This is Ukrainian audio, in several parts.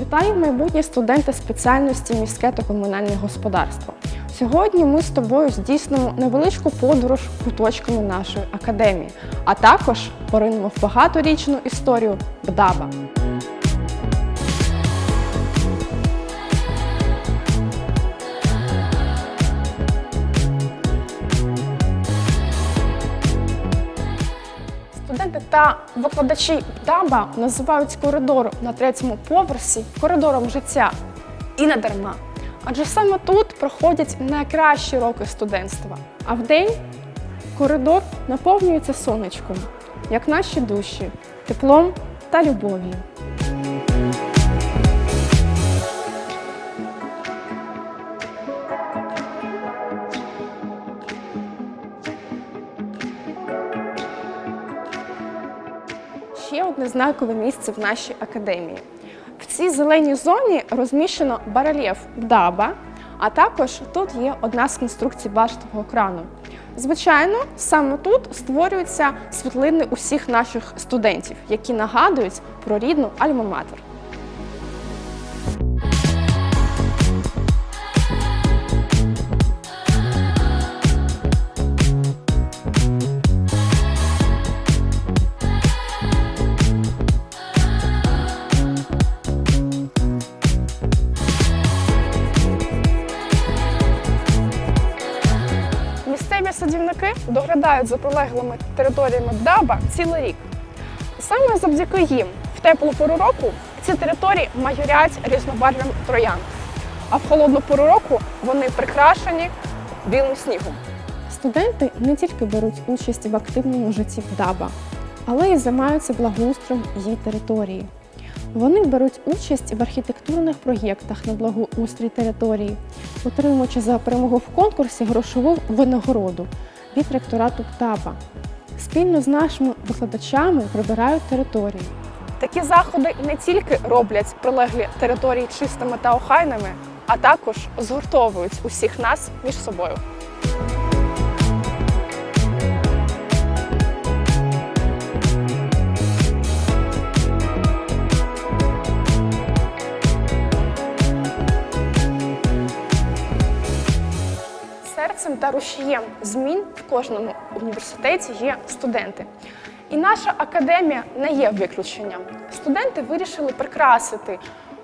Вітаю майбутні студенти спеціальності міське та комунальне господарство. Сьогодні ми з тобою здійснимо невеличку подорож куточками нашої академії, а також поринемо в багаторічну історію БДАБа. Студенти та викладачі ДАБА називають коридор на третьому поверсі коридором життя. І не дарма. Адже саме тут проходять найкращі роки студентства. А вдень коридор наповнюється сонечком, як наші душі, теплом та любов'ю. Ще одне знакове місце в нашій академії. В цій зеленій зоні розміщено барельєф даба, а також тут є одна з конструкцій баштового крану. Звичайно, саме тут створюються світлини усіх наших студентів, які нагадують про рідну альма-матер. Садівники доглядають за прилеглими територіями БДАБа цілий рік. Саме завдяки їм в теплу пору року ці території майорять різнобарвним троян, а в холодну пору року вони прикрашені білим снігом. Студенти не тільки беруть участь в активному житті БДАБа, але й займаються благоустроєм її території. Вони беруть участь в архітектурних проєктах на благоустрій території, отримуючи за перемогу в конкурсі грошову винагороду від ректорату ПТАПа. Спільно з нашими викладачами прибирають території. Такі заходи не тільки роблять прилеглі території чистими та охайними, а також згуртовують усіх нас між собою. Серцем та рушієм змін в кожному університеті є студенти. І наша академія не є виключенням. Студенти вирішили прикрасити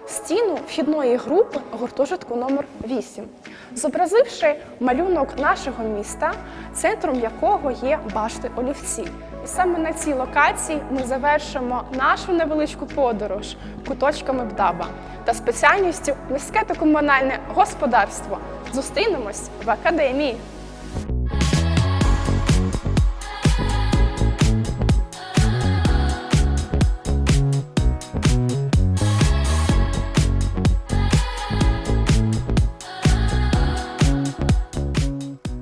стіну вхідної групи гуртожитку номер 8 зобразивши малюнок нашого міста, центром якого є башти олівці. І саме на цій локації ми завершимо нашу невеличку подорож куточками БДАБа та спеціальністю міське та комунальне господарство. Зустрінемось в академії.